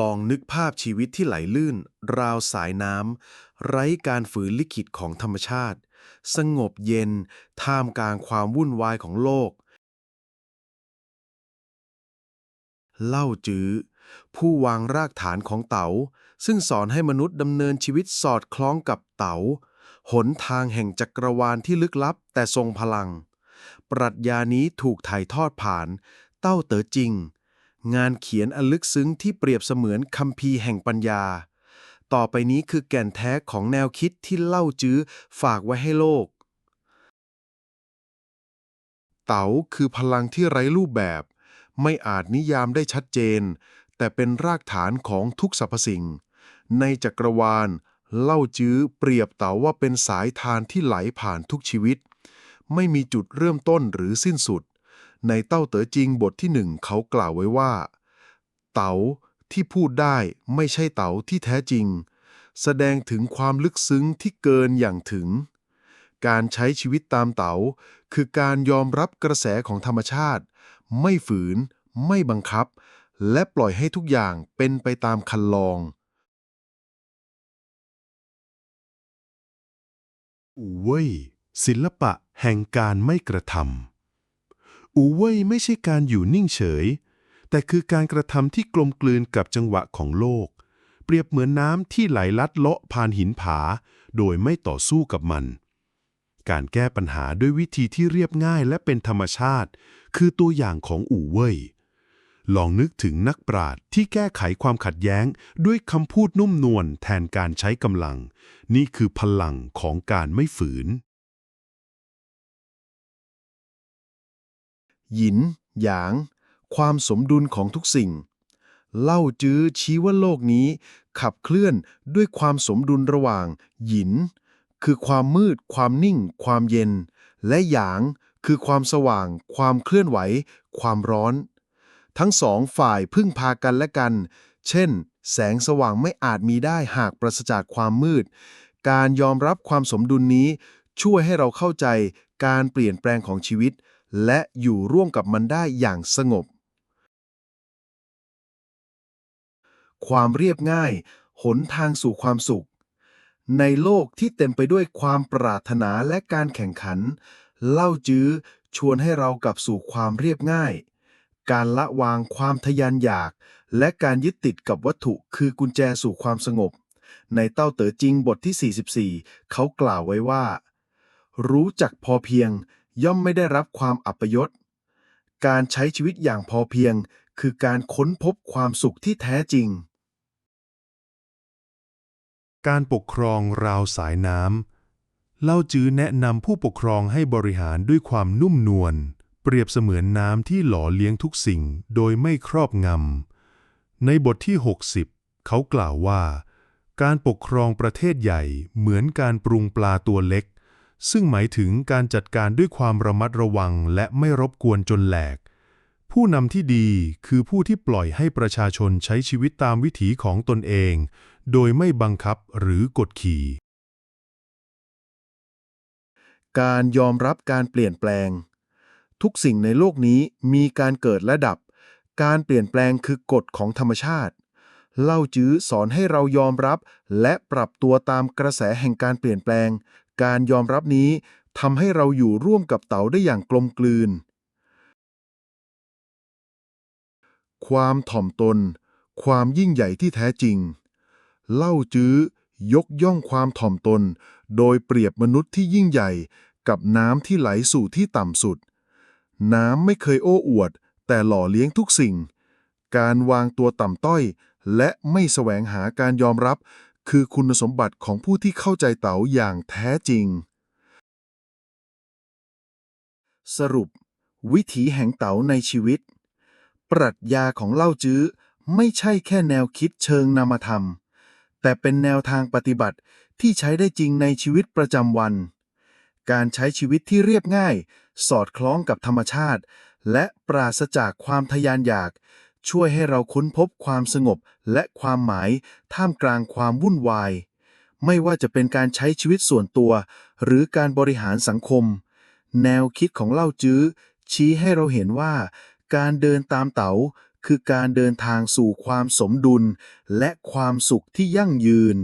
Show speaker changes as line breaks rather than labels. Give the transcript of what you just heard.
ลองนึกภาพชีวิตที่ไหลลื่น ราวสายน้ำ ไร้การฝืนลิขิตของธรรมชาติ สงบเย็น ท่ามกลางความวุ่นวายของโลก เล่าจื้อ ผู้วางรากฐานของเต๋า ซึ่งสอนให้มนุษย์ดำเนินชีวิตสอดคล้องกับเต๋า หนทางแห่งจักรวาลที่ลึกลับแต่ทรงพลัง ปรัชญานี้ถูกถ่ายทอดผ่าน เต้าเต๋อจริง งานเขียนอันลึกซึ้งที่เปรียบเสมือนคัมภีร์แห่งปัญญา ต่อไปนี้คือแก่นแท้ของแนวคิดที่เล่าจื้อฝากไว้ให้โลก
เต๋าคือพลังที่ไร้รูปแบบ ไม่อาจนิยามได้ชัดเจน แต่เป็นรากฐานของทุกสรรพสิ่ง ในจักรวาล เล่าจื้อเปรียบเต๋าว่าเป็นสายทานที่ไหลผ่านทุกชีวิต ไม่มีจุดเริ่มต้นหรือสิ้นสุด ในเต้าเต๋อจริงบทที่หนึ่งเขากล่าวไว้ว่า เต๋าที่พูดได้ไม่ใช่เต๋าที่แท้จริง แสดงถึงความลึกซึ้งที่เกินอย่างถึง การใช้ชีวิตตามเต๋าคือการยอมรับกระแสของธรรมชาติ ไม่ฝืน ไม่บังคับ และปล่อยให้ทุกอย่างเป็นไปตามคันลองอูเว่ยศิลปะแห่งการไม่กระทำ อูเว่ยไม่ใช่การอยู่นิ่งเฉย แต่คือการกระทำที่กลมกลืนกับจังหวะของโลก เปรียบเหมือนน้ำที่ไหลลัดเลาะผ่านหินผา โดยไม่ต่อสู้กับมัน การแก้ปัญหาด้วยวิธีที่เรียบง่ายและเป็นธรรมชาติ คือตัวอย่างของอู่เว่ยลองนึกถึงนักปราชญ์ที่แก้ไขความขัดแย้งด้วยคำพูดนุ่มนวลแทนการใช้กำลัง นี่คือพลังของการไม่ฝืน
หยิน หยาง ความสมดุลของทุกสิ่ง เล่าจื้อชี้ว่าโลกนี้ ขับเคลื่อนด้วยความสมดุลระหว่าง หยิน คือความมืด ความนิ่ง ความเย็น และหยาง คือความสว่าง ความเคลื่อนไหว ความร้อน ทั้งสองฝ่ายพึ่งพากันและกัน เช่น แสงสว่างไม่อาจมีได้หากปราศจากความมืด การยอมรับความสมดุลนี้ช่วยให้เราเข้าใจการเปลี่ยนแปลงของชีวิต และอยู่ร่วมกับมันได้อย่างสงบ ความเรียบง่าย หนทางสู่ความสุข ในโลกที่เต็มไปด้วยความปรารถนาและการแข่งขัน เล่าจื้อชวนให้เรากลับสู่ความเรียบง่าย การละวางความทะยานอยาก และการยึดติดกับวัตถุคือกุญแจสู่ความสงบ ในเต้าเต๋อจริงบทที่ 44 เขากล่าวไว้ว่า รู้จักพอเพียง ย่อมไม่ได้รับความอัปยศ การใช้ชีวิตอย่างพอเพียง คือการค้นพบความสุขที่แท้จริง
การปกครองราวสายน้ำเล่าจื้อแนะนำผู้ปกครองให้บริหารด้วยความนุ่มนวล เปรียบเสมือนน้ำที่หล่อเลี้ยงทุกสิ่งโดยไม่ครอบงำ ในบทที่ 60 เขากล่าวว่า การปกครองประเทศใหญ่เหมือนการปรุงปลาตัวเล็ก ซึ่งหมายถึงการจัดการด้วยความระมัดระวังและไม่รบกวนจนแหลก ผู้นำที่ดีคือผู้ที่ปล่อยให้ประชาชนใช้ชีวิตตามวิถีของตนเอง โดยไม่บังคับหรือกดขี่
การยอมรับการเปลี่ยนแปลง ทุกสิ่งในโลกนี้มีการเกิดและดับ การเปลี่ยนแปลงคือกฎของธรรมชาติเล่าจื้อสอนให้เรายอมรับ และปรับตัวตามกระแสแห่งการเปลี่ยนแปลง การยอมรับนี้ทำให้เราอยู่ร่วมกับเต๋าได้อย่างกลมกลืน ความถ่อมตน ความยิ่งใหญ่ที่แท้จริง เล่าจื้อยกย่องความถ่อมตน โดยเปรียบมนุษย์ที่ยิ่งใหญ่กับน้ำที่ไหลสู่ที่ต่ำสุด น้ำไม่เคยโอ้อวด แต่หล่อเลี้ยงทุกสิ่ง การวางตัวต่ำต้อย และไม่แสวงหาการยอมรับ คือคุณสมบัติของผู้ที่เข้าใจเต๋าอย่างแท้จริง สรุป วิถีแห่งเต๋าในชีวิต ปรัชญาของเล่าจื้อไม่ใช่แค่แนวคิดเชิงนามธรรม แต่เป็นแนวทางปฏิบัติที่ใช้ได้จริงในชีวิตประจำวัน การใช้ชีวิตที่เรียบง่าย สอดคล้องกับธรรมชาติ และปราศจากความทะยานอยาก ช่วยให้เราค้นพบความสงบและความหมายท่ามกลางความวุ่นวาย ไม่ว่าจะเป็นการใช้ชีวิตส่วนตัว หรือการบริหารสังคม แนวคิดของเล่าจื้อ ชี้ให้เราเห็นว่า การเดินตามเต๋าคือการเดินทางสู่ความสมดุล และความสุขที่ยั่งยืน